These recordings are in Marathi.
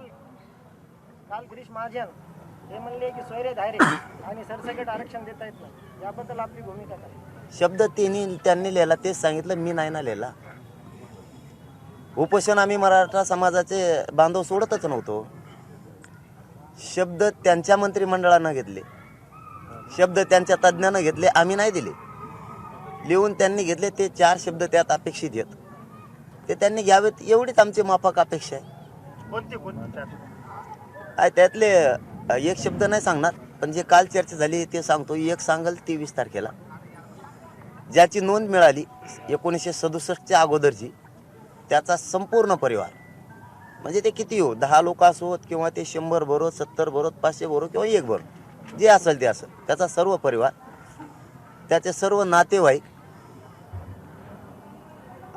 काल काल गिरीश महाजन हे म्हणले की सोयरे धायरे आणि सरसकट आरक्षण देता येत नाही. याबद्दल आपली भूमिका काय? शब्द त्यांनी त्यांनी लिहिला तेच सांगितलं मी नाही ना लिहिला. उपोषण आम्ही मराठा समाजाचे बांधव सोडतच नव्हतो. शब्द त्यांच्या मंत्रिमंडळानं घेतले. शब्द त्यांच्या तज्ज्ञानं घेतले आम्ही नाही दिले. लिहून त्यांनी घेतले ते चार शब्द त्यात अपेक्षित आहेत. ते त्यांनी घ्यावेत एवढीच आमची माफक अपेक्षा आहे. कोणते कोणते त्यातले अ, एक शब्द नाही सांगणार पण जे काल चर्चा झाली ते सांगतो. एक सांगल तेवीस तारखेला. ज्याची नोंद मिळाली एकोणीसशे सदुसष्टच्या अगोदरची त्याचा संपूर्ण परिवार म्हणजे ते किती हो? दहा लोक असोत किंवा ते शंभर बरोत सत्तर बरोत पाचशे बरो किंवा एक बरो जे असेल ते असेल त्याचा सर्व परिवार त्याचे सर्व नातेवाईक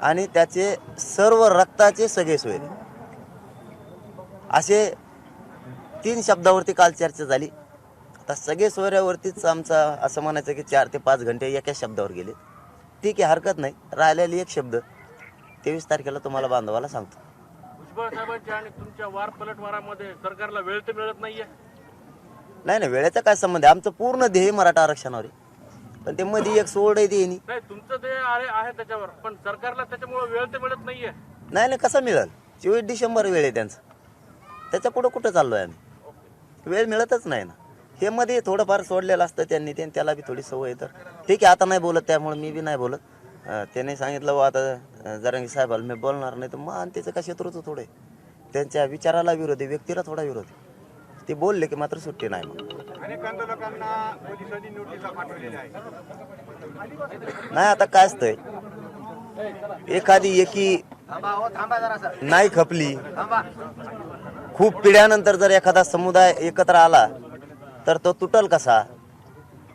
आणि त्याचे सर्व रक्ताचे सगळे सोयरे. असे तीन शब्दावरती काल चर्चा झाली. आता सगळे सोयऱ्यावरतीच आमचा असं म्हणायचं की चार ते पाच घंटे एका शब्दावर गेले. ठीक आहे हरकत नाही. राहिलेली एक शब्द तेवीस तारखेला तुम्हाला बांधवाला सांगतो. भुजबळ साहेबांच्या आणि तुमच्या वार पलटवारामध्ये सरकारला वेळ तर मिळत नाहीये. नाही नाही वेळेचा काय संबंध आहे? आमचं पूर्ण ध्येय मराठा आरक्षणावर आहे. पण ते मध्ये एक सोड आहे ते नाही. तुमचं ते आहे आहे त्याच्यावर. पण सरकारला त्याच्यामुळे वेळ तर मिळत नाहीये. नाही नाही कसं मिळेल? चोवीस डिसेंबर वेळ आहे त्यांचं. त्याच्या पुढं कुठं चाललो आहे आम्ही? वेळ मिळतच नाही ना. हे मध्ये थोडंफार सोडलेलं असतं त्यांनी ते त्याला बी थोडी सवय तर. ठीक आहे आता नाही बोलत त्यामुळे मी बी नाही बोलत. त्याने सांगितलं बा आता अं, जरांगी साहेबाला मी बोलणार नाही. तर मग आणि त्याचं का शत्रूचं थोडे त्यांच्या विचाराला विरोधी व्यक्तीला थोडा विरोधी. ते बोलले की मात्र सुट्टी नाही मग नाही आता काय असतंय? एखादी एकी नाही खपली. खूप पिढ्यानंतर जर एखादा समुदाय एकत्र आला तर तो तुटल कसा?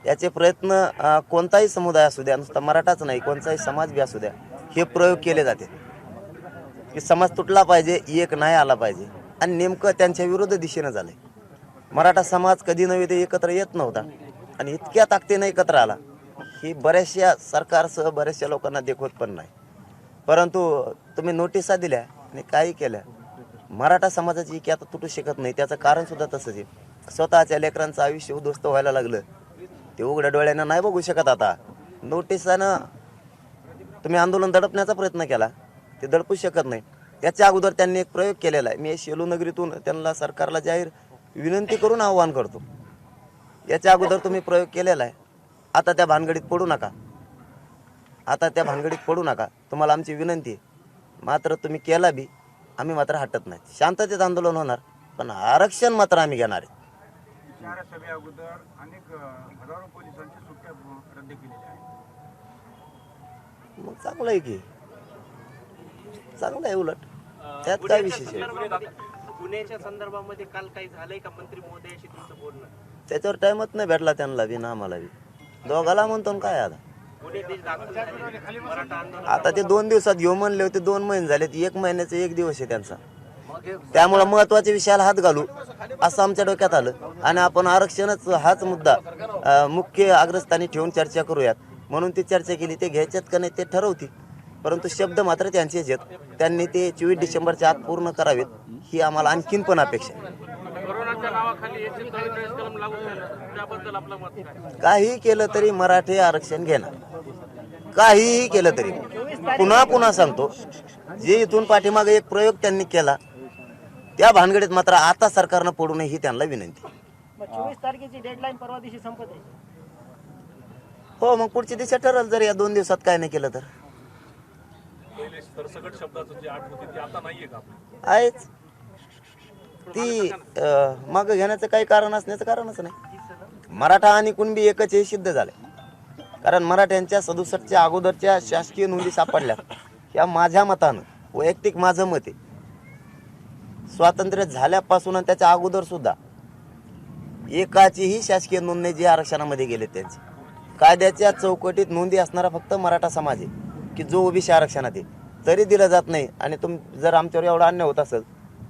याचे प्रयत्न कोणताही समुदाय असू द्या नुसता मराठाच नाही कोणताही समाज बी असू द्या हे प्रयोग केले जाते. की समाज तुटला पाहिजे एक नाही आला पाहिजे. आणि नेमकं त्यांच्या विरुद्ध दिशेनं झालंय. मराठा समाज कधी नव्हे ते एकत्र येत नव्हता. आणि इतक्या ताकदीनं एकत्र आला ही बऱ्याचशा सरकारसह बऱ्याचशा लोकांना देखवत पण नाही. परंतु तुम्ही नोटिसा दिल्या आणि काही केल्या. मराठा समाजाची की आता तुटू शकत नाही त्याचं कारण सुद्धा तसंच आहे. स्वतःच्या लेकरांचं आयुष्य उद्ध्वस्त व्हायला लागलं. ते उघड्या डोळ्यानं नाही बघू शकत आता. नोटिसानं तुम्ही आंदोलन दडपण्याचा प्रयत्न केला ते दडपू शकत नाही. त्याच्या अगोदर त्यांनी एक प्रयोग केलेला आहे. मी शेलू नगरीतून त्यांना सरकारला जाहीर विनंती करून आव्हान करतो. याच्या अगोदर तुम्ही प्रयोग केलेला आहे. आता त्या भानगडीत पडू नका. आता त्या भानगडीत पडू नका. तुम्हाला आमची विनंती आहे. मात्र तुम्ही केला बी. आम्ही मात्र हटत नाही. शांततेत आंदोलन होणार पण आरक्षण मात्र आम्ही घेणार आहे. अनेक हजारो रद्द केलेल्या आहेत मग चांगलं आहे की. चांगलं आहे उलट. त्यात काय विशेष आहे? गुन्ह्याच्या संदर्भामध्ये काल काही झालंय का मंत्री महोदयाशी तुमचं बोलणं? त्याच्यावर टाइमच नाही भेटला त्यांना बी ना आम्हाला बी. दोघाला म्हणतो काय आता? आता ते दोन दिवसात घेऊ म्हणले होते दोन महिने झाले एक महिन्याचा एक दिवस आहे त्यांचा. त्यामुळे महत्त्वाच्या विषयाला हात घालू असं आमच्या डोक्यात आलं. आणि आपण आरक्षणच हाच मुद्दा मुख्य अग्रस्थानी ठेवून चर्चा करूयात. म्हणून ती चर्चा केली. ते घ्यायच्यात का नाही ते ठरवतील. परंतु शब्द मात्र त्यांचेच आहेत. त्यांनी ते चोवीस डिसेंबरच्या आत पूर्ण करावेत ही आम्हाला आणखीन पण अपेक्षा आहे. कोरोनाच्या नावाखाली एकशे चव्वेचाळीस कलम लागू केलं त्याबद्दल आपलं मत काय? काही केलं तरी मराठी आरक्षण घेणार. काहीही केलं तरी. पुन्हा पुन्हा सांगतो जे इथून पाठीमागे एक प्रयोग त्यांनी केला त्या भानगडीत मात्र आता सरकारनं पडू नये ही त्यांना विनंती. चोवीस तारखेची डेडलाईन परवा दिवशी संपत आहे. हो मग पुढची दिशा ठरल जर या दोन दिवसात काय नाही केलं तर. आहेच. ती मागं घेण्याचं काही कारण असण्याचं कारणच नाही. मराठा आणि कुणबी एकच हे सिद्ध झालंय. कारण मराठ्यांच्या सदुसष्टच्या अगोदरच्या शासकीय नोंदी सापडल्या. या माझ्या मतानं वैयक्तिक माझं मत आहे. स्वातंत्र्य झाल्यापासून आणि त्याच्या अगोदर सुद्धा एकाचीही शासकीय नोंद नाही जी आरक्षणामध्ये गेले त्यांची. कायद्याच्या चौकटीत नोंदी असणारा फक्त मराठा समाज आहे की जो ओबीसी आरक्षणात आहे. तरी दिलं जात नाही आणि तुम जर आमच्यावर एवढा अन्याय होत असेल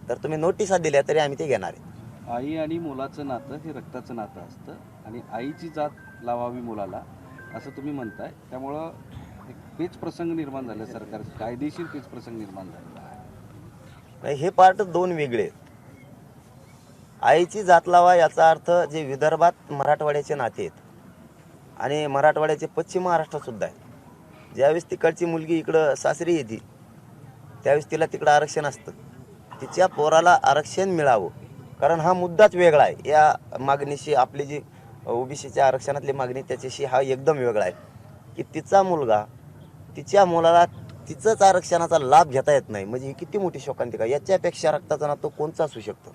तर तुम्ही नोटिसा दिल्या तरी आम्ही ते घेणार आहे. आई आणि मुलाचं नातं हे रक्ताचं नातं असतं आणि आईची जात लावावी मुलाला. असं तुम्ही म्हणताय. त्यामुळं एक पेच प्रसंग निर्माण झाले सरकार कायदेशीर पेच प्रसंग निर्माण झालेला आहे नाही, हे पार्ट दोन वेगळे आहेत. आईची जात लावा याचा अर्थ जे विदर्भात मराठवाड्याचे नाते आहेत आणि मराठवाड्याचे पश्चिम महाराष्ट्रसुद्धा आहे ज्यावेळेस तिकडची मुलगी इकडं सासरी येते त्यावेळेस तिला तिकडं आरक्षण असतं. तिच्या पोराला आरक्षण मिळावं. कारण हा मुद्दाच वेगळा आहे. या मागणीशी आपली जी ओबीसीच्या आरक्षणातली मागणी त्याच्याशी हा एकदम वेगळा आहे. की तिचा मुलगा तिच्या मुलाला तिचंच आरक्षणाचा लाभ घेता येत नाही. म्हणजे ही किती मोठी शोकांतिका याच्यापेक्षा रक्ताचा नातं कोणचा असू शकतो?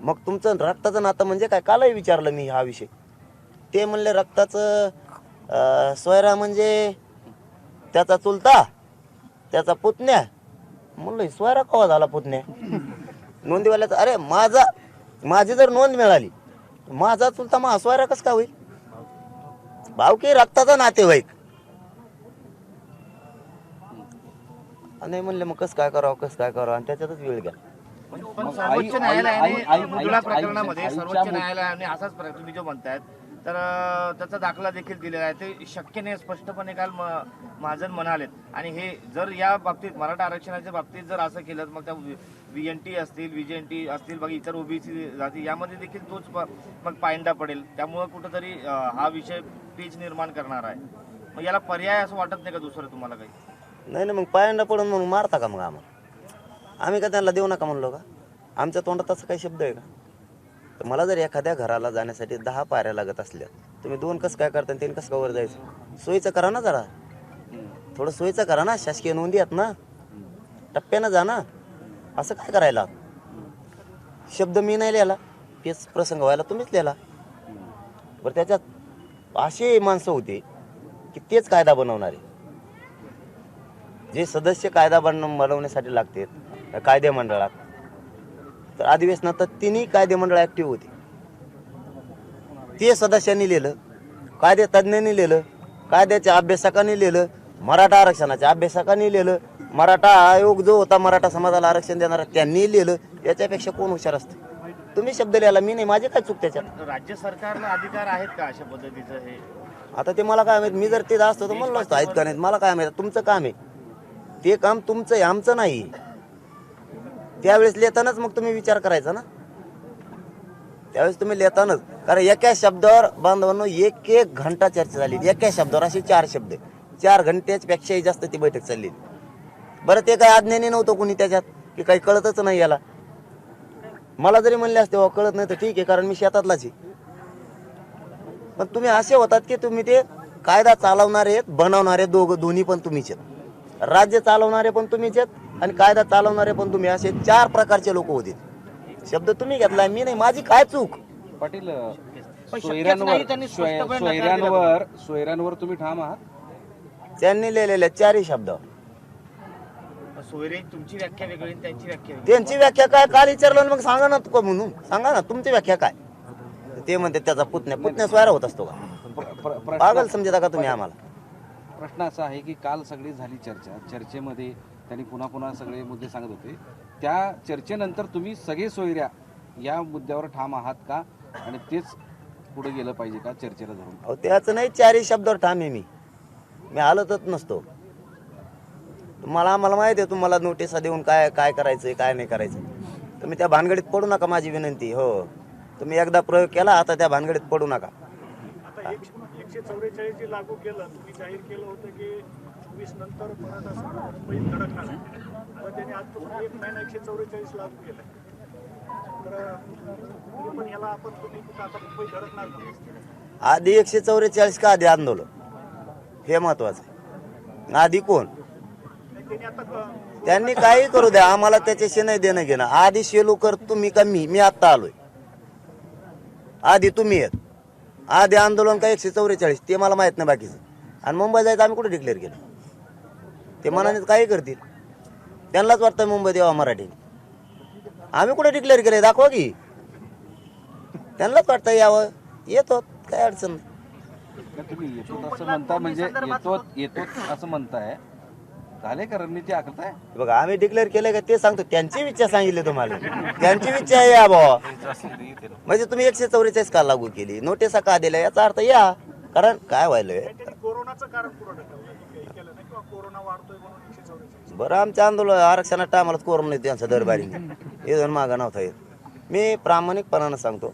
मग तुमचं रक्ताचं नातं म्हणजे काय? कालही विचारलं मी हा विषय. ते म्हणले रक्ताचं सोयरा म्हणजे त्याचा चुलता त्याचा पुतण्या. म्हणलं सोयरा कवा झाला पुतण्या? नोंदीवाल्याचा अरे माझा माझी जर नोंद मिळाली माझा चुलता मग कस का होईल? भाऊ की रक्ताचा नातेवाईक. नाही म्हणले मग कसं काय करावं कसं काय करावं? आणि त्याच्यातच वेळ घ्या. पण मग सर्वोच्च न्यायालयाने प्रकरणामध्ये सर्वोच्च मु- न्यायालयाने असाच प्रकार तुम्ही जो म्हणतायत तर त्याचा दाखला देखील दिलेला आहे. ते शक्य नाही स्पष्टपणे काल महाजन म्हणालेत. आणि हे जर या बाबतीत मराठा आरक्षणाच्या बाबतीत जर असं केलं तर मग त्या व्हीएनटी असतील व्हीजेएनटी असतील बाकी इतर ओबीसी जाती यामध्ये देखील तोच मग पायंडा पडेल. त्यामुळं कुठंतरी हा विषय पेच निर्माण करणार आहे. मग याला पर्याय असं वाटत नाही का दुसरं तुम्हाला काही? नाही ना मग पायांना पडून म्हणून मारता का मग आम्हाला? आम्ही का त्यांना देऊ नका म्हणलो का? आमच्या तोंडात असं काही शब्द आहे का? तर मला जर एखाद्या घराला जाण्यासाठी दहा पायऱ्या लागत असल्या तुम्ही दोन कसं काय करता आणि तीन कसं वर जायचं? सोयीचं करा ना जरा. थोडं सोयीचं करा ना शासकीय नोंदी आहेत ना. टप्प्यानं जा ना. असं काय करायला? शब्द मी नाही लिहिला. तेच प्रसंग व्हायला तुम्हीच लिहिला. बरं त्याच्यात असे माणसं होते की तेच कायदा बनवणारे. जे सदस्य कायदा बन बनवण्यासाठी लागतात कायदे मंडळात. तर अधिवेशनात तर तिन्ही कायदे मंडळ ऍक्टिव्ह होते. ते सदस्यांनी लिहिलं कायदे तज्ज्ञांनी लिहिलं कायद्याच्या अभ्यासकांनी लिहिलं मराठा आरक्षणाच्या अभ्यासकांनी लिहिलं मराठा आयोग जो होता मराठा समाजाला आरक्षण देणारा त्यांनी लिहिलं. याच्यापेक्षा कोण हुशार असतं? तुम्ही शब्द लिहायला मी नाही. माझी काय चूक त्याच्यात? राज्य सरकारला अधिकार आहेत का अशा पद्धतीचं हे? आता ते मला काय माहीत. मी जर ते असतो तर म्हणलं असतं आहेत का नाही मला काय माहीत. तुमचं काम आहे. ते काम तुमचं आहे आमचं नाही. त्यावेळेस लिहितानाच मग तुम्ही विचार करायचा ना? त्यावेळेस तुम्ही लिहितानाच. कारण एका शब्दावर बांधवांनो एक एक घंटा चर्चा झाली. एका शब्दावर असे चार शब्द. चार घंट्याच पेक्षाही जास्त ती बैठक चालली. बरं ते काय अज्ञानी नव्हतं कुणी त्याच्यात की काही कळतच नाही याला. मला जरी म्हणले असते "हो, कळत नाही तर ठीक आहे कारण मी शेतातलाच आहे. पण तुम्ही असे होतात की तुम्ही ते कायदा चालवणारे आहेत बनवणारे दोघं दोन्ही पण तुम्हीच आहेत. राज्य चालवणारे पण तुम्हीच आहेत आणि कायदा चालवणारे पण तुम्ही. असे चार प्रकारचे लोक होते. शब्द तुम्ही घेतलाय मी नाही माझी काय चूक? पाटील सोयऱ्यांवर सोयऱ्यांवर सोयऱ्यांवर तुम्ही ठाम आहात? त्यांनी लिहिलेल्या चारही शब्द. सोयरे तुमची व्याख्या वेगळी आणि त्यांची व्याख्या वेगळी. त्यांची व्याख्या काय? काल विचारलं ना मग सांगा ना तुका म्हणून. सांगा ना तुमची व्याख्या काय? ते म्हणते त्याचा पुतण्या पुतण्या स्वारा होत असतो का? प्र- प्र- प्रश्न- पागल समजता का तुम्ही आम्हाला? प्रश्न असा आहे की काल सगळी झाली चर्चा. चर्चेमध्ये त्यांनी पुन्हा पुन्हा सगळे मुद्दे सांगत होते. त्या चर्चेनंतर तुम्ही सगळे सोयऱ्या या मुद्द्यावर ठाम आहात का? आणि तेच पुढे गेलं पाहिजे का चर्चेला धरून? अहो त्याचं नाही चारही शब्दावर ठाम आहे मी. मी हालतच नसतो. तुम्हाला आम्हाला माहिती आहे तुम्हाला नोटिसा देऊन काय काय करायचं काय नाही करायचं तुम्ही त्या भानगडीत पडू नका माझी विनंती हो. तुम्ही एकदा प्रयोग केला आता त्या भानगडीत पडू नका. आता एकशे एकशे चौवेचाळीस जे लागू केलं तुम्ही जाहीर केलं होतं की वीस नंतर मराठा समाज मुंबईत धडकणार आहे. आता त्यांनी आजपासून एक महिना एकशे चौवेचाळीस लागू केलं तर तरी पण याला आपण तुम्ही कुठं आता मुंबई धडकणार का आधी एकशे चौवेचाळीस का आधी आंदोलन? हे महत्वाचं आधी कोण? त्यांनी काही करू द्या आम्हाला त्याच्याशी नाही देणं घेणं. आधी शेलू कर तुम्ही का मी? मी आत्ता आलोय. आधी तुम्ही आहेत आधी आंदोलन का एकशे चौवेचाळीस? ते मला माहीत नाही बाकीचं. आणि मुंबई जायचं आम्ही कुठे डिक्लेअर केलं? ते मनाने काही करतील. त्यांनाच वाटतं मुंबईत देवा मराठी. आम्ही कुठे डिक्लेअर केलंय? दाखवा की. त्यांनाच वाटतं यावं. येतो काय अडचण नाही. तुम्ही येतो असं म्हणता म्हणजे येतो येतो असं म्हणताय. म्हणजे झाले का रणनीती आखताय बघा आम्ही डिक्लेअर केलंय का ते सांगतो. त्यांची इच्छा सांगितली तुम्हाला. त्यांची इच्छा आहे या भावा म्हणजे तुम्ही एकशे चौवेचाळीस का लागू केली? नोटिसा का दिल्या? याचा अर्थ या. कारण काय व्हायलंय? केलं बरं आमच्या आंदोलन आरक्षणात टायमाला कोरोना नाही त्यांचा दरबारी. हे दोन मागा नव्हता येत. मी प्रामाणिकपणानं सांगतो.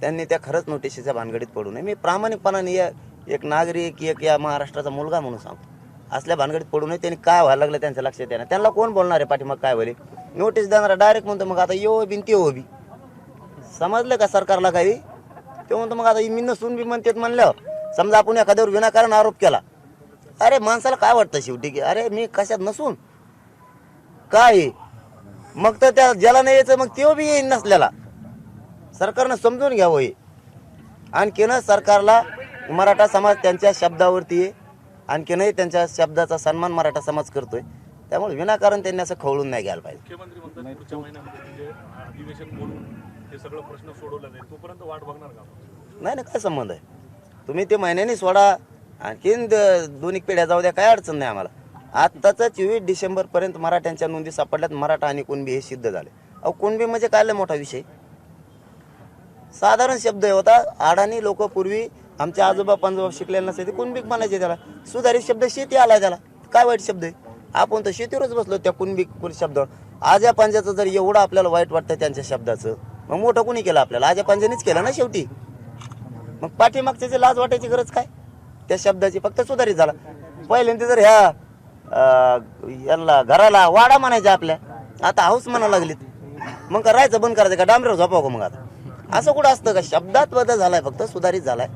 त्यांनी त्या खरंच नोटिशीच्या भानगडीत पडू नये. मी प्रामाणिकपणाने या एक नागरिक एक या महाराष्ट्राचा मुलगा म्हणून सांगतो. असल्या भानगडीत पडू नये. त्यांनी काय व्हायला लागलं त्यांच्या लक्षात येणार त्यांना कोण बोलणार आहे पाठीमाग काय होईल? नोटीस देणारा डायरेक्ट म्हणतो मग आता यो बिन ते हो बी. समजलं का सरकारला काही? ते म्हणतो मग आता मी नसून बी म्हणतात म्हणल्यावर. समजा आपण एखाद्यावर विनाकारण आरोप केला. अरे माणसाला काय वाटतं शेवटी की अरे मी कशात नसून? काय? मग तर त्या ज्याला नाही यायचं मग तो बी येईन नसल्याला. सरकारनं समजून घ्यावं हे. आणखीनं सरकारला मराठा समाज त्यांच्या शब्दावरती आहे आणखीनही त्यांच्या शब्दाचा सन्मान मराठा समाज करतोय. त्यामुळे विनाकारण त्यांनी असं खवळून नाही घ्यायला पाहिजे. मुख्यमंत्री म्हणतात पुढच्या महिन्यामध्ये म्हणजे अधिवेशन बोलून हे सगळं प्रश्न सोडवला जाईल तोपर्यंत वाट बघणार का नाही ना काय संबंध आहे? तुम्ही ते महिन्यानी सोडा. आणखीन द- दोन्ही पिढ्या जाऊ द्या काय अडचण नाही आम्हाला. आत्ताच चोवीस डिसेंबर पर्यंत मराठ्यांच्या नोंदी सापडल्यात. मराठा आणि कुणबी हे सिद्ध झाले. अहो कुणबी म्हणजे काय लय मोठा विषय? साधारण शब्द आहे होता. आडाणी लोक पूर्वी आमचे आजोबा पंजोबा शिकलेले नसते ते कुणबीक म्हणायचे त्याला? सुधारित शब्द शेती आला त्याला. काय वाईट शब्द आहे? आपण तर शेतीवरच बसलो त्या कुणबीक शब्दावर. आज्या पंजाचं जर एवढं आपल्याला वाईट वाटतं त्यांच्या शब्दाचं मग मोठं कुणी केलं आपल्याला? आज्या पंजानेच केलं ना शेवटी? मग पाठीमागच्या लाज वाटायची गरज काय? त्या शब्दाची फक्त सुधारित झाला. पहिल्यांदा जर ह्या याला यांना घराला वाडा म्हणायचा आपल्या आता हाऊस म्हणा लागलीत. मग करायचं राहायचं बंद करायचं का? डांबरेवर झोपाव का मग आता? असं कुठं असतं का? शब्दात बदल झालाय फक्त सुधारित झालाय.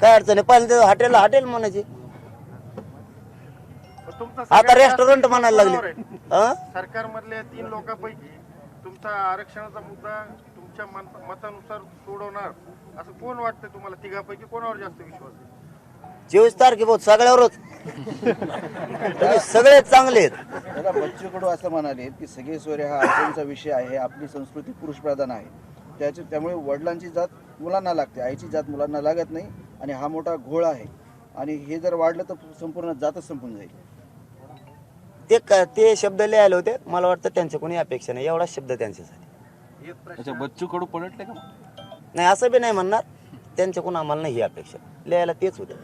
काय अडचण आहे पहिल्यांदा हॉटेलला हॉटेल म्हणायचे. आता रेस्टॉरंट म्हणायला लागले. हं? सरकारमधल्या तीन लोकांपैकी तुमचा आरक्षणाचा मुद्दा तुमच्या मत- मतानुसार सोडवणार. असं कोण वाटतं तुम्हाला? तिघापैकी कोणावर जास्त विश्वास आहे? चोवीस तारखे बहुत सगळ्यावरच. तुम्ही सगळे चांगले आहेत. दादा बच्चू कडू असं म्हणाले की सगळे सोयरे हा अडचणीचा विषय आहे आपली संस्कृती पुरुषप्रधान आहे. त्याच्या त्यामुळे वडिलांची जात मुलांना लागते. आईची जात मुलांना लागत नाही. आणि हा मोठा घोळ आहे. आणि हे जर वाढलं तर संपूर्ण जातच संपून जाईल. ते क- ते शब्द लिहायला होते. मला वाटतं त्यांच्या कोणी अपेक्षा नाही. एवढा शब्द त्यांच्यासाठी. अच्छा बच्चू कडू पलटले का मग? नाही असं बी नाही म्हणणार. त्यांच्याकडून आम्हाला नाही ही अपेक्षा. लिहायला तेच होते.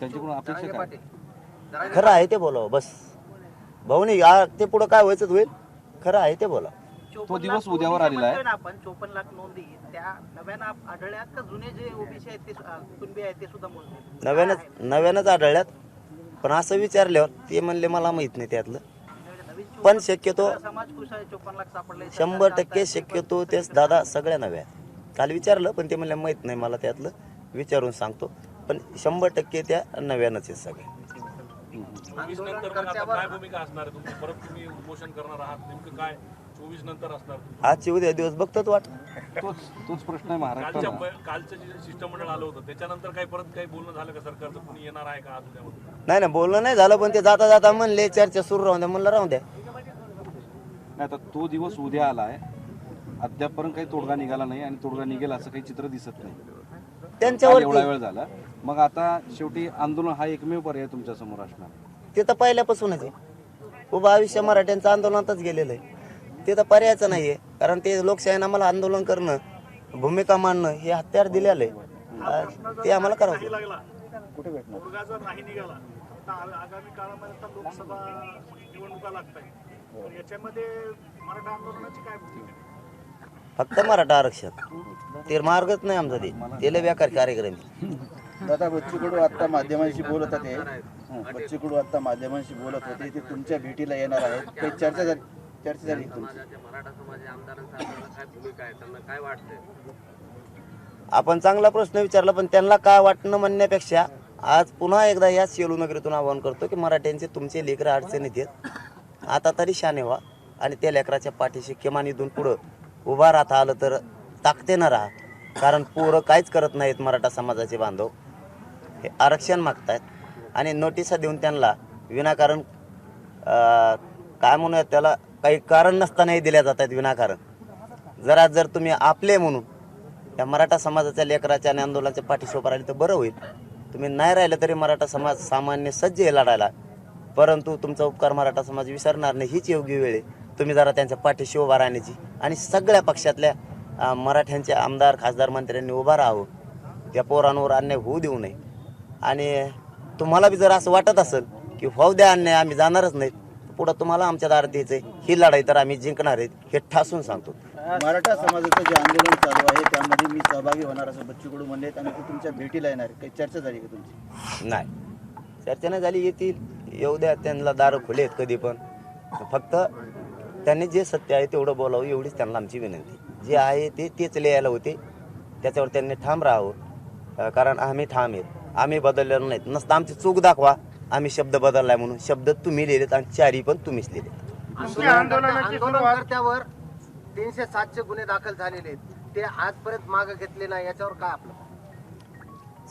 त्यांच्याकडून अपेक्षा काय? खरं आहे ते बोलावं बस. भाऊनी आ- ते पुढं काय व्हायचं होईल? खरं आहे ते बोला तो दिवस उद्यावर आलेला आहे. आपण चोपन्न लाख नोंदी त्या नव्यानं आढळल्यात का? जुने जे ओबीसी आहेत ते कुणबी आहेत ते सुद्धा मोजले नव्यानंच नव्यानंच आढळल्यात. पण असं विचारल्यावर ते म्हणले मला माहीत नाही त्यातलं. पण शक्यतो समाज खुश आहे चोपन्न लाख सापडले शंभर टक्के शक्यतो तेच दादा सगळ्या नव्या आहेत. काल विचारलं पण ते म्हणले माहीत नाही मला त्यातलं. विचारून सांगतो. पण शंभर टक्के त्या नव्यानंच आहेत सगळ्या. चोवीस नंतर मग आता काय भूमिका असणार आहे तुमची? परत तुम्ही उपोषण करणार आहात. नेमकं काय चोवीस नंतर असणार आजची उद्या दिवस बघतात वाट. तोच तोच प्रश्न आहे कालच्या महाराष्ट्राला प- कालचं जे शिष्टमंडळ आलं होतं त्याच्यानंतर काही परत काही बोलणं झालं का सरकारचं? कुणी येणार आहे का आज उद्यामध्ये नाही ना बोलणं नाही झालं पण ते जाता जाता म्हणले चर्चा सुरू राहून द्या म्हणलं राहून द्या. नाही आता तो दिवस उद्या आला आहे अद्यापपर्यंत काही तोडगा निघाला नाही आणि तोडगा निघेल असं काही चित्र दिसत नाही. काल एवढा त्यांच्यावरती वेळ झाला. मग आता शेवटी आंदोलन हा एकमेव पर्याय तुमच्यासमोर असणार. ते तर पहिल्यापासूनच आहे. उभं आयुष्य मराठ्यांचं आंदोलनातच गेलेलं आहे. ते तर पर्यायचं नाहीये. कारण ते लोकशाहीनं आम्हाला आंदोलन करणं भूमिका मांडणं हे हत्यार दिलेलं. आहे ते आम्हाला करावं कुठे? फक्त मराठा आरक्षण. ते मार्गच नाही आमचा ते. ते लय बेकार कार्यक्रम. दादा बच्चू कडू आता माध्यमांशी बोलत होते. हं, बच्चू कडू आता माध्यमांशी बोलत होते. ते तुमच्या भेटीला येणार आहेत. काही चर्चा झाली? चर्चा झाली. आपण चांगला प्रश्न विचारला पण त्यांना काय वाटणं म्हणण्यापेक्षा आज पुन्हा एकदा या सेलू नगरीतून आवाहन करतो की मराठ्यांचे तुमचे लेकरं अडचणीत आहेत. आता तरी शाने व्हा आणि त्या लेकराच्या पाठीशी किमान इथून पुढं उभा राहता आलं तर ताकदीनं राहा. कारण पोरं काहीच करत नाहीत मराठा समाजाचे बांधव. हे आरक्षण मागतायत. आणि नोटिसा देऊन त्यांना विनाकारण काय म्हणूयात त्याला काही कारण नसतानाही दिल्या जात आहेत विनाकारण. जरा जर तुम्ही आपले म्हणून या मराठा समाजाच्या लेकराच्या आणि आंदोलनाच्या पाठीशी उभं राहिले तर बरं होईल. तुम्ही नाही राहिलं तरी मराठा समाज सामान्य सज्ज आहे लढायला. परंतु तुमचा उपकार मराठा समाज विसरणार नाही हीच योग्य वेळ आहे. तुम्ही जरा त्यांच्या पाठीशी उभा राहण्याची आणि सगळ्या पक्षातल्या मराठ्यांचे आमदार खासदार मंत्र्यांनी उभा राहावं. त्या पोरांवर अन्याय होऊ देऊ नये. आणि तुम्हाला बी जर असं वाटत असेल की होऊ द्या अन्याय आम्ही जाणारच नाहीत. पुढं तुम्हाला आमच्या दारात यायचंय ही लढाई तर आम्ही जिंकणार आहेत हे ठासून सांगतो. मराठा समाजाचं जे आंदोलन चालू आहे त्यामध्ये मी सहभागी होणार असं बच्चू कडू म्हणले आणि ते तुमच्या भेटीला येणार. काही चर्चा झाली का तुमची? नाही. चर्चा नाही झाली येतील. येऊ द्या त्यांना दारं खुले आहेत कधी पण. फक्त त्यांनी जे सत्य आहे तेवढं बोलावं एवढीच त्यांना आमची विनंती. जे आहे ते तेच लिहायला होते. त्याच्यावर त्यांनी ठाम राहावं. कारण आम्ही ठाम आहेत. आम्ही बदललेलो नाहीत. नसतं आमची चूक दाखवा. आम्ही शब्द बदललाय म्हणून. शब्द तुम्ही लिहिलेत आणि चारी पण तुम्हीच लिहिले तुमच्या आंदोलनाची सुरुवात आंदोलनकर्त्यावर तीनशे सातशे गुन्हे दाखल झालेले आहेत. ते आजपर्यंत मागे घेतले नाही. याच्यावर काय आपलं?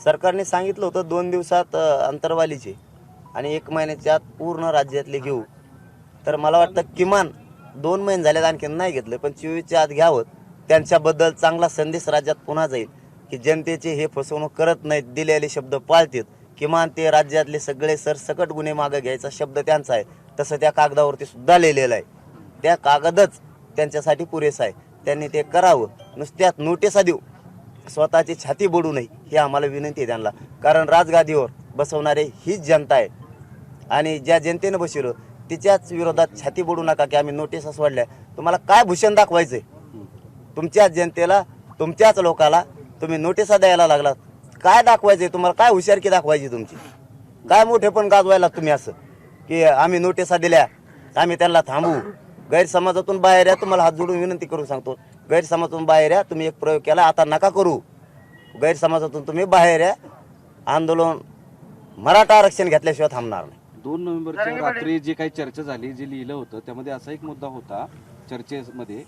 सरकारने सांगितलं होतं दोन दिवसात अंतरवालीचे आणि एक महिन्याच्या आत पूर्ण राज्यातले घेऊ. तर मला वाटतं किमान दोन महिने झालेत आणखी नाही घेतलं पण चोवीसच्या आत घ्यावं. त्यांच्याबद्दल चांगला संदेश राज्यात पुन्हा जाईल की जनतेचे हे फसवणूक करत नाहीत दिलेले शब्द पाळतात. किमान ते राज्यातले सगळे सरसकट गुन्हे मागे घ्यायचा शब्द त्यांचा आहे. तसं त्या कागदावरती सुद्धा लिहिलेलं आहे. त्या कागदच त्यांच्यासाठी पुरेसा आहे. त्यांनी ते करावं. नुसत्यात नोटिसा देऊ. स्वतःची छाती बोडू नये ही आम्हाला विनंती आहे त्यांना. कारण राजगादीवर बसवणारे हीच जनता आहे. आणि ज्या जनतेनं बसवलं तिच्याच विरोधात छाती बोडू नका की आम्ही नोटिसा सोडल्या. तुम्हाला काय भूषण दाखवायचं आहे तुमच्याच जनतेला तुमच्याच लोकाला तुम्ही नोटिसा द्यायला लागलात. काय दाखवायचंय तुम्हाला? काय हुशारकी दाखवायची तुमची? काय मोठे पण गाजवायला तुम्ही असं? की आम्ही नोटिसा दिल्या आम्ही त्यांना थांबू. गैरसमाजातून बाहेर या तुम्हाला हात जोडून विनंती करून सांगतो. गैरसमाजातून बाहेर या तुम्ही एक प्रयोग केला आता नका करू. गैरसमाजातून तुम्ही बाहेर या. आंदोलन मराठा आरक्षण घेतल्याशिवाय थांबणार नाही. दोन नोव्हेंबरच्या रात्री जे काही चर्चा झाली जे लिहिलं होतं त्यामध्ये असा एक मुद्दा होता चर्चेमध्ये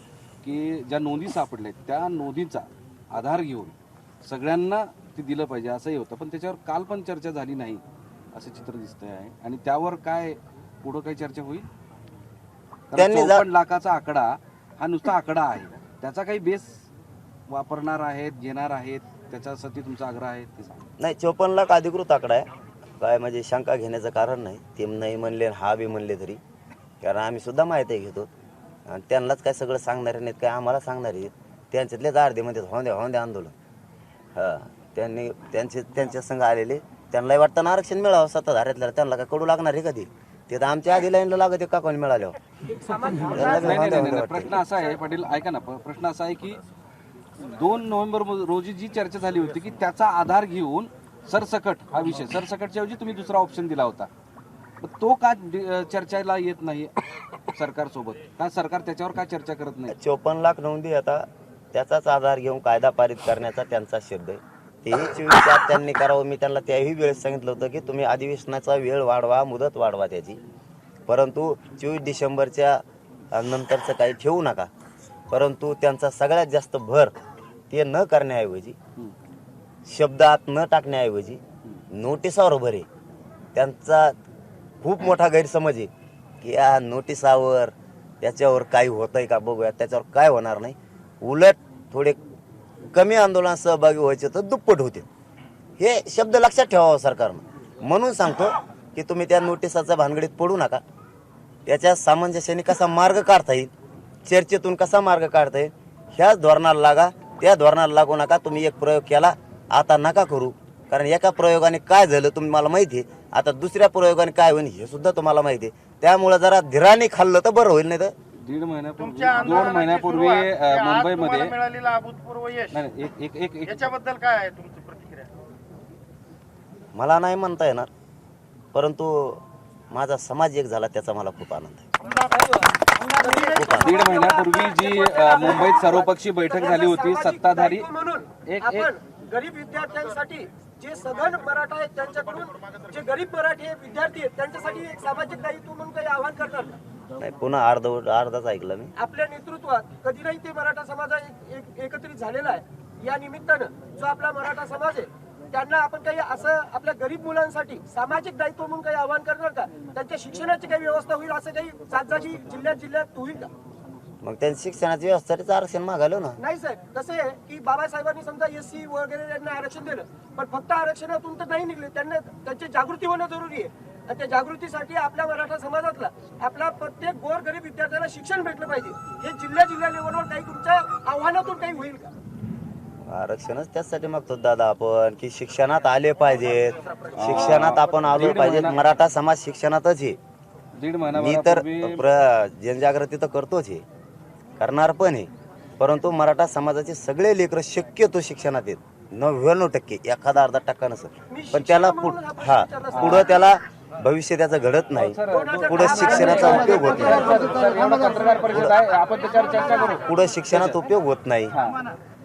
की ज्या नोंदी सापडल्या आहेत, त्या नोंदीचा आधार घेऊन सगळ्यांना ते दिलं पाहिजे असंही होतं. पण त्याच्यावर काल पण चर्चा झाली नाही असं चित्र दिसतंय आहे. आणि त्यावर काय पुढं काही चर्चा होईल? कारण त्यांनी जा- 54 लाखाचा आकडा हा नुसता आकडा आहे. त्याचा काही बेस वापरणार आहेत घेणार आहेत त्याच्यासाठी तुमचा आग्रह आहे ते सांगा. नाही चोपन्न लाख अधिकृत आकडा आहे. काय म्हणजे शंका घेण्याचं कारण नाही. ते नाही म्हणले हा बी म्हणले तरी. कारण आम्ही सुद्धा माहिती घेतो. आणि त्यांनाच काय सगळं सांगणारे नाहीत काय आम्हाला सांगणारे आहेत त्यांच्यातलेच अर्धेमध्ये होऊन द्या होऊन द्या आंदोलन. हां. त्यांनी त्यांचे त्यांच्या संघ आलेले. त्यांनाही वाटतं आरक्षण मिळावं सत्ताधाऱ्यातल्या त्यांना काय कडू लागणार आहे कधी ते? तर आमच्या आधी लाईनला लागत आहे का कोणी मिळाल्यावर. द्या प्रश्न. असा आहे पाटील ऐका ना प्रश्न असा आहे की दोन नोव्हेंबर रोजी जी चर्चा झाली होती की त्याचा आधार घेऊन सरसकट हा विषय सरसकटच्या ऐवजी तुम्ही दुसरा ऑप्शन दिला होता. तो का चर्चेला येत नाही सरकार सोबत? का सरकार त्याच्यावर का चर्चा करत नाही? चोपन्न लाख नोंदी आता त्याचाच आधार घेऊन कायदा पारित करण्याचा त्यांचा शब्द आहे. तेही चोवीस त्यांनी करावं. मी त्यांना त्याही वेळेस सांगितलं होतं की तुम्ही अधिवेशनाचा वेळ वाढवा मुदत वाढवा त्याची. परंतु चोवीस डिसेंबरच्या नंतरचं काही ठेवू नका. परंतु त्यांचा सगळ्यात जास्त भर ते न करण्याऐवजी शब्दात न टाकण्याऐवजी नोटिसावर भर आहे. त्यांचा खूप मोठा गैरसमज आहे की या नोटिसावर त्याच्यावर काही होतंय का बघूया त्याच्यावर काय होणार नाही. उलट थोडे कमी आंदोलनात सहभागी व्हायचे तर दुप्पट होते. हे शब्द लक्षात ठेवावं सरकारनं. म्हणून सांगतो की तुम्ही त्या नोटिसाचा भानगडीत पडू नका. त्याच्या सामंजस्याने कसा मार्ग काढता येईल चर्चेतून कसा मार्ग काढता येईल ह्याच धोरणाला लागा त्या धोरणाला लागू नका तुम्ही एक प्रयोग केला आता नका करू. कारण एका प्रयोगाने काय झालं तुम्ही मला माहिती आहे आता दुसऱ्या प्रयोगाने काय होईल हे सुद्धा तुम्हाला माहिती आहे. त्यामुळं जरा धीराने खाल्लं तर बरं होईल नाही तर दीड महिन्यापूर्वी तुमच्या दोन महिन्यापूर्वी सुरुवात, अं, ते आज मुंबईमध्ये मिळालेलं अभूतपूर्व यश. नाही नाही, एक एक एक एक याच्याबद्दल काय आहे तुमची प्रतिक्रिया? मला नाही म्हणता येणार परंतु माझा समाज एक झाला त्याचा मला खूप आनंद आहे. दीड महिन्यापूर्वी जी अं, मुंबईत सर्वपक्षीय बैठक झाली होती सत्ताधारी म्हणून एक गरीब विद्यार्थ्यांसाठी जे सधन मराठा आहेत त्यांच्याकडून जे गरीब मराठी विद्यार्थी आहेत त्यांच्यासाठी एक सामाजिक दायित्व म्हणून काही आवाहन करणार? नाही पुन्हा अर्ध अर्धाच ऐकलं मी. आपल्या नेतृत्वात कधी नाही ते मराठा समाज एक- एक- एकत्रित झालेला आहे. या निमित्तानं जो आपला मराठा समाज आहे त्यांना आपण काही असं आपल्या गरीब मुलांसाठी सामाजिक दायित्व म्हणून काही आवाहन करणार का? त्यांच्या शिक्षणाची काही व्यवस्था होईल असं काही जागी जिल्ह्यात जिल्ह्यात होईल का? मग त्यांनी शिक्षणाची व्यवस्थेच आरक्षण मागायलो ना. नाही साहेब कसं आहे की बाबासाहेबांनी समजा एस सी वगैरे यांना आरक्षण दिलं पण फक्त आरक्षणातून तर नाही निघले. त्यांना त्यांची जागृती होणं जरुरी आहे. आणि त्या जागृतीसाठी आपल्या मराठा समाजातला आपला प्रत्येक गोर गरीब विद्यार्थ्याला शिक्षण भेटलं पाहिजे. हे जिल्ह्या जिल्ह्या लेवलवर काही तुमच्या आव्हानातून काही होईल का? आरक्षणच त्यासाठी मागतो दादा आपण की शिक्षणात आले पाहिजेत. शिक्षणात आपण आलो पाहिजेत. मराठा समाज शिक्षणातच आहे. दीड मी तर प्र- जनजागृती तर करतोच आहे. करणार पण आहे. परंतु मराठा समाजाचे सगळे लेकरं शक्यतो शिक्षणात आहेत. नव्याण्णव टक्के एखादा अर्धा टक्का नसेल. पण त्याला पुढ हा पुढं त्याला भविष्य त्याचं घडत नाही. पुढं शिक्षणाचा उपयोग होत नाही. पुढं शिक्षणात उपयोग होत नाही.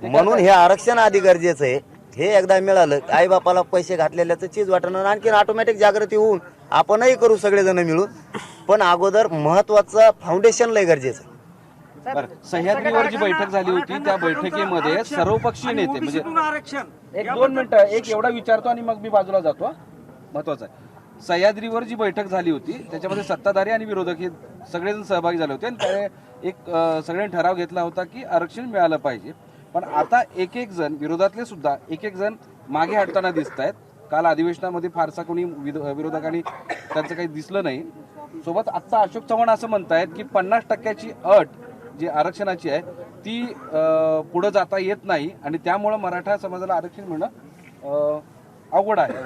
म्हणून हे आरक्षण आधी गरजेचं आहे. हे एकदा मिळालं आई बापाला पैसे घातलेल्याचं चीज वाटणं आणखी ऑटोमॅटिक जागृती होऊन आपणही करू सगळेजण मिळून. पण अगोदर महत्वाचं फाउंडेशन लय गरजेचं. बरं सह्याद्रीवर जी बैठक झाली होती त्या बैठकीमध्ये सर्वपक्षीय नेते म्हणजे आरक्षण. एक दोन मिनिटं एक एवढा विचारतो आणि मग मी बाजूला जातो. महत्वाचं आहे. सह्याद्रीवर जी बैठक झाली होती त्याच्यामध्ये सत्ताधारी आणि विरोधक हे सगळेजण सहभागी झाले होते आणि त्याने एक सगळ्यांनी ठराव घेतला होता की आरक्षण मिळालं पाहिजे. पण आता एक एक जण विरोधातले सुद्धा एक एक जण मागे हटताना दिसत आहेत. काल अधिवेशनामध्ये फारसा कोणी विरोधकांनी त्यांचं काही दिसलं नाही. सोबत आत्ता अशोक चव्हाण असं म्हणतायत की पन्नास टक्क्याची अट जी आरक्षणाची आहे ती पुढं जाता येत नाही आणि त्यामुळं मराठा समाजाला आरक्षण मिळणं अवघड आहे.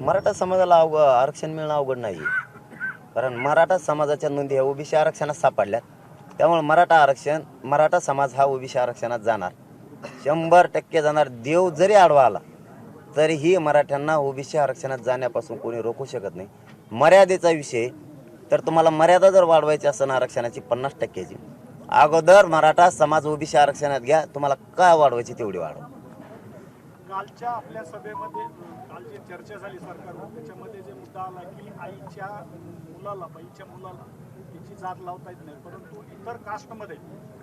मराठा समाजाला अवघ आरक्षण मिळणं अवघड नाही. कारण मराठा समाजाच्या नोंदी ह्या ओबीसी आरक्षणात सापडल्यात. त्यामुळे मराठा आरक्षण मराठा समाज हा ओबीसी आरक्षणात जाणार. शंभर टक्के जाणार. देव जरी आडवा आला तरीही मराठ्यांना ओबीसी आरक्षणात जाण्यापासून कोणी रोखू शकत नाही. मर्यादेचा विषय तर तुम्हाला मर्यादा जर वाढवायची असेल आरक्षणाची पन्नास टक्क्याची. अगोदर मराठा समाज ओबीसी आरक्षणात घ्या तुम्हाला काय वाढवायची तेवढी वाढवा कालच्या आपल्या सभेमध्ये काल जी चर्चा झाली सरकारवर त्याच्यामध्ये जे मुद्दा आला की आईच्या मुलाला बाईच्या मुलाला तिची जात लावता येत नाही परंतु इतर कास्टमध्ये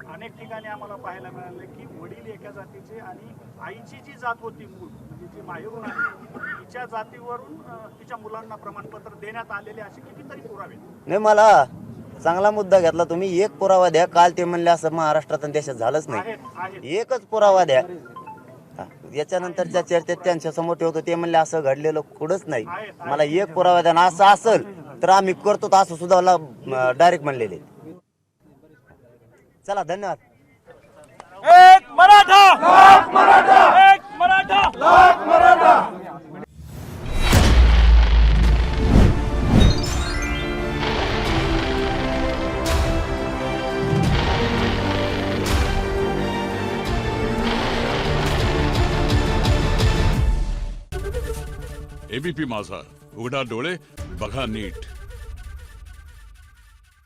अनेक ठिकाणी आम्हाला पाहायला मिळालं की वडील एका जातीचे आणि आईची जी जात होती मूळ म्हणजे जी माहेरून आली तिच्या जातीवरून तिच्या मुलांना प्रमाणपत्र देण्यात आलेले असे कितीतरी पुरावे नाही मला चांगला मुद्दा घेतला तुम्ही. एक पुरावा द्या. काल ते म्हणले असं महाराष्ट्रात आणि देशात झालंच नाही. एकच पुरावा द्या. याच्यानंतरच्या चर्चेत त्यांच्यासमोर ठेवतो ते म्हणले असं घडलेलं कुठंच नाही. मला एक पुरावा द्या. असं असेल तर आम्ही करतो तर असं सुद्धा डायरेक्ट म्हणलेले चला धन्यवाद. एक मराठा! मराठा! एक मराठा! एबीपी माझा. उघडा डोळे बघा नीट.